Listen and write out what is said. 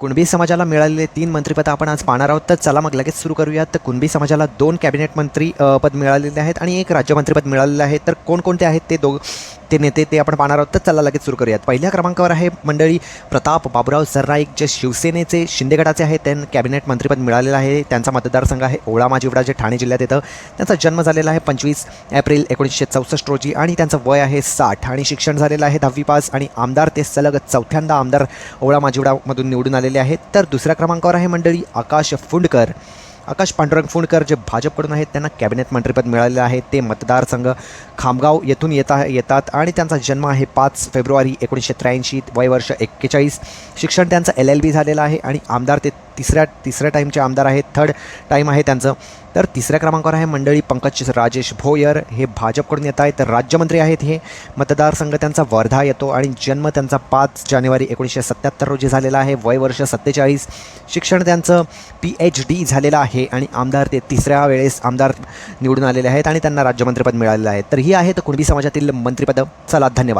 कुणबी समाजाला मिळालेले तीन मंत्रिपद आपण आज पाहणार आहोत. तर चला मग लगेच सुरू करूयात. तर कुणबी समाजाला दोन कॅबिनेट मंत्री पद मिळालेले आहेत आणि एक राज्यमंत्रीपद मिळालेलं आहे. तर कोणकोणते आहेत ते दोघं? ते नेते ते आपण पाहणार आहोत. तर चला लगेच सुरू करूयात. पहिल्या क्रमांकावर आहे मंडळी प्रताप बाबुराव सरनाईक जे शिवसेनेचे शिंदेगटाचे आहेत. त्यांना कॅबिनेट मंत्रिपद मिळालेलं आहे. त्यांचा मतदारसंघ आहे ओळा माजिवडा जे ठाणे जिल्ह्यात येतं. त्यांचा जन्म झालेला आहे पंचवीस एप्रिल एकोणीसशे चौसष्ट रोजी आणि त्यांचं वय आहे साठ. आणि शिक्षण झालेलं आहे दहावी पास आणि आमदार ते सलग चौथ्यांदा आमदार ओळा माजिवडामधून निवडून आलेले आहेत. तर दुसऱ्या क्रमांकावर आहे मंडळी आकाश फुंडकर. आकाश पांडुरंग फुंडकर जे भाजपकडून आहेत त्यांना कॅबिनेट मंत्रिपद मिळालेलं आहे. ते मतदारसंघ खामगाव येथून येता येतात आणि त्यांचा जन्म आहे पाच फेब्रुवारी एकोणीसशे त्र्याऐंशी वय वर्ष एक्केचाळीस. शिक्षण त्यांचं एल एल बी झालेलं आहे आणि आमदार ते तिसऱ्या तिसऱ्या टाईमचे आमदार आहेत थर्ड टाईम आहे त्यांचं. तर तिसऱ्या क्रमांकावर आहे मंडळी पंकज राजेश भोयर. हे भाजपकडून येत आहेत. तर राज्यमंत्री आहेत हे. मतदारसंघ त्यांचा वर्धा येतो आणि जन्म त्यांचा पाच जानेवारी एकोणीसशे सत्त्याहत्तर रोजी झालेला आहे. वय वर्ष सत्तेचाळीस. शिक्षण त्यांचं पी एच डी झालेलं आहे आणि आमदार ते तिसऱ्या वेळेस आमदार निवडून आलेले आहेत आणि त्यांना राज्यमंत्रीपद मिळालेलं आहे. तर ही आहेत कुणबी समाजातील मंत्रिपदं. चला धन्यवाद.